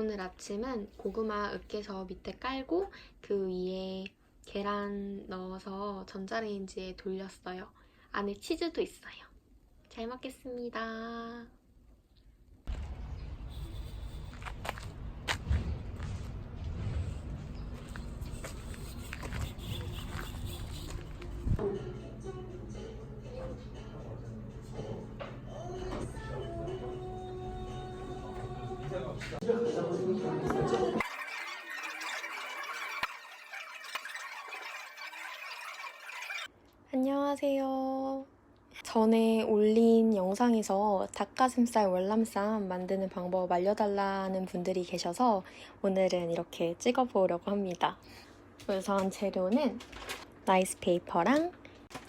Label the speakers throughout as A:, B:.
A: 오늘 아침은 고구마 으깨서 밑에 깔고 그 위에 계란 넣어서 전자레인지에 돌렸어요. 안에 치즈도 있어요. 잘 먹겠습니다. 전에 올린 영상에서 닭가슴살 월남쌈 만드는 방법 알려달라는 분들이 계셔서 오늘은 이렇게 찍어보려고 합니다. 우선 재료는 라이스 페이퍼랑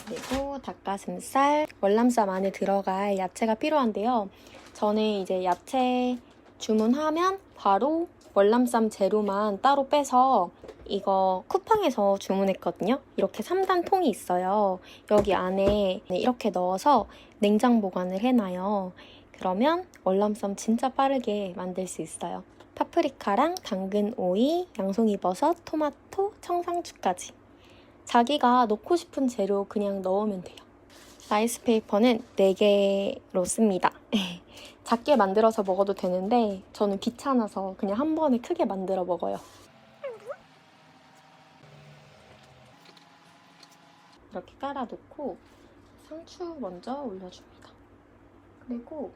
A: 그리고 닭가슴살, 월남쌈 안에 들어갈 야채가 필요한데요. 저는 이제 야채 주문하면 바로 월남쌈 재료만 따로 빼서 이거 쿠팡에서 주문했거든요. 이렇게 3단 통이 있어요. 여기 안에 이렇게 넣어서 냉장 보관을 해놔요. 그러면 월남쌈 진짜 빠르게 만들 수 있어요. 파프리카랑 당근 오이, 양송이 버섯, 토마토, 청상추까지. 자기가 넣고 싶은 재료 그냥 넣으면 돼요. 라이스 페이퍼는 4개로 씁니다. 작게 만들어서 먹어도 되는데 저는 귀찮아서 그냥 한 번에 크게 만들어 먹어요. 이렇게 깔아놓고 상추 먼저 올려줍니다. 그리고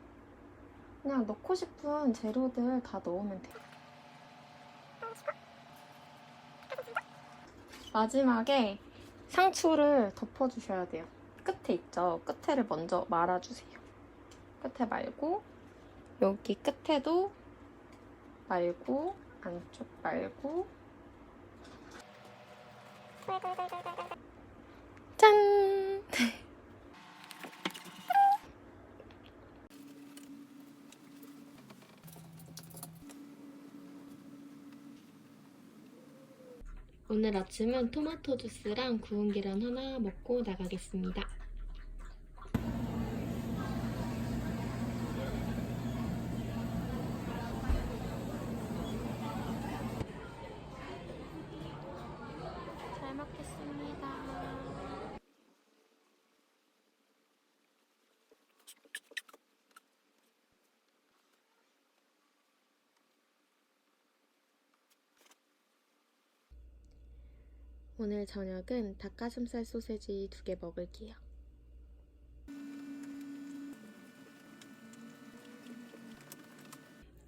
A: 그냥 넣고 싶은 재료들 다 넣으면 돼요. 마지막에 상추를 덮어주셔야 돼요. 끝에 있죠? 끝에를 먼저 말아주세요. 끝에 말고 여기 끝에도 말고 안쪽 말고 짠! 오늘 아침은 토마토 주스랑 구운 계란 하나 먹고 나가겠습니다. 잘 먹겠습니다. 오늘 저녁은 닭가슴살 소세지 두 개 먹을게요.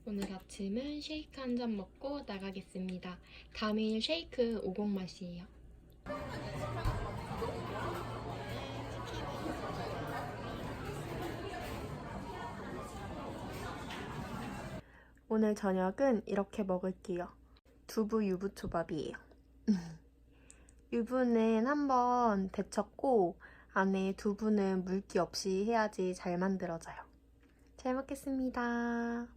A: 오늘 아침은 쉐이크 한 잔 먹고 나가겠습니다. 다밀 쉐이크 50 맛이에요. 오늘 저녁은 이렇게 먹을게요. 두부 유부초밥이에요. 유부는 한번 데쳤고 안에 두부는 물기 없이 해야지 잘 만들어져요. 잘 먹겠습니다.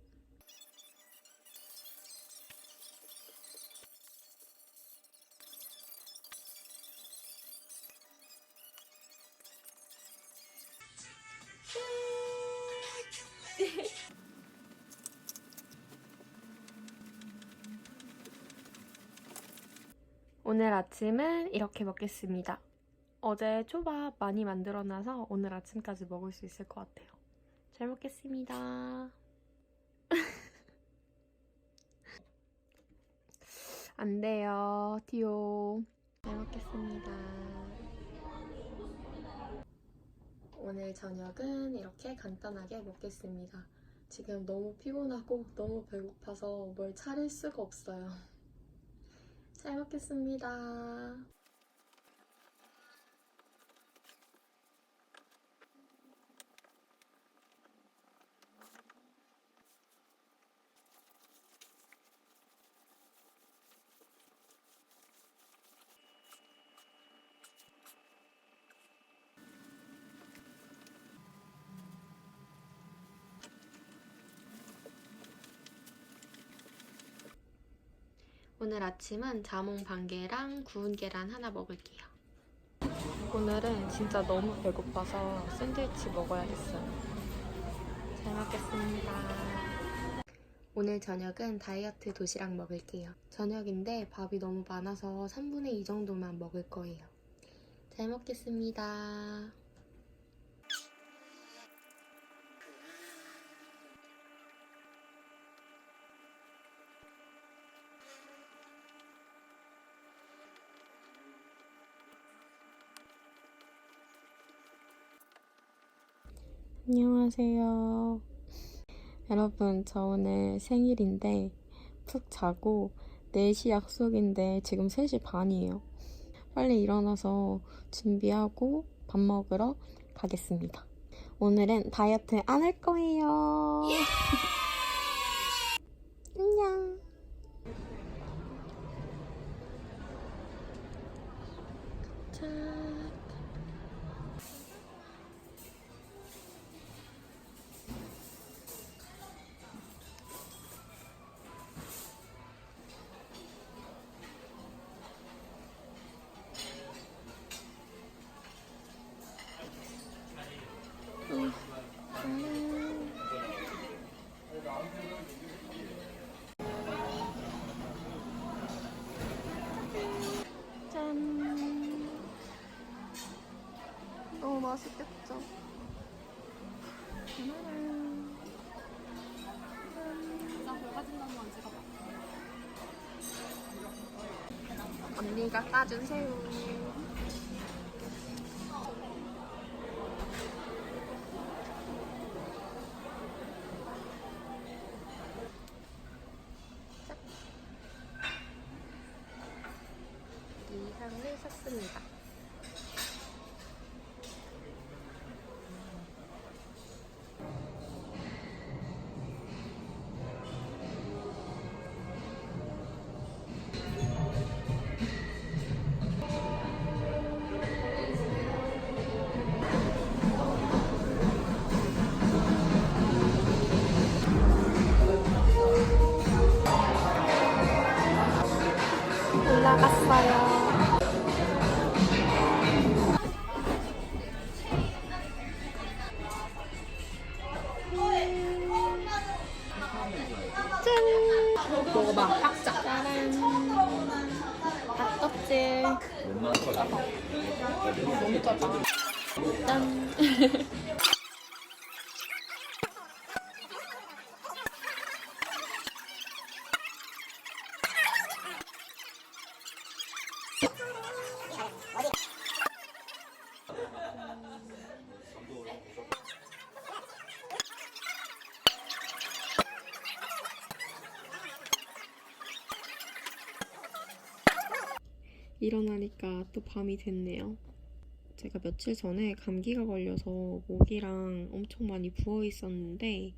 A: 오늘 아침은 이렇게 먹겠습니다. 어제 초밥 많이 만들어놔서 오늘 아침까지 먹을 수 있을 것 같아요. 잘 먹겠습니다. 안 돼요, 티오. 잘 먹겠습니다. 오늘 저녁은 이렇게 간단하게 먹겠습니다. 지금 너무 피곤하고 너무 배고파서 뭘 차릴 수가 없어요. 잘 먹겠습니다. 오늘 아침은 자몽 반개랑 구운 계란 하나 먹을게요. 오늘은 진짜 너무 배고파서 샌드위치 먹어야겠어요. 잘 먹겠습니다. 오늘 저녁은 다이어트 도시락 먹을게요. 저녁인데 밥이 너무 많아서 3분의 2 정도만 먹을 거예요. 잘 먹겠습니다. 안녕하세요. 여러분, 저 오늘 생일인데 푹 자고 4시 약속인데 지금 3시 반이에요. 빨리 일어나서 준비하고 밥 먹으러 가겠습니다. 오늘은 다이어트 안 할 거예요. 맛있겠죠? 음. 언니가 까준 새우. 짝. 이 향을 샀습니다. 짠. 일어나니까 또 밤이 됐네요. 제가 며칠 전에 감기가 걸려서 목이랑 엄청 많이 부어 있었는데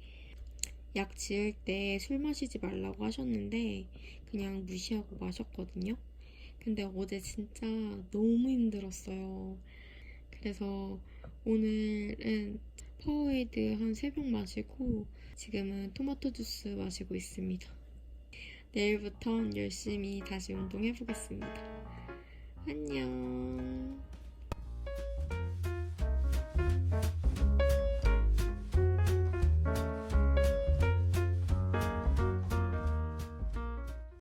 A: 약 지을 때 술 마시지 말라고 하셨는데 그냥 무시하고 마셨거든요. 근데 어제 진짜 너무 힘들었어요. 그래서 오늘은 파워에이드 한 3병 마시고 지금은 토마토 주스 마시고 있습니다. 내일부턴 열심히 다시 운동해보겠습니다. 안녕.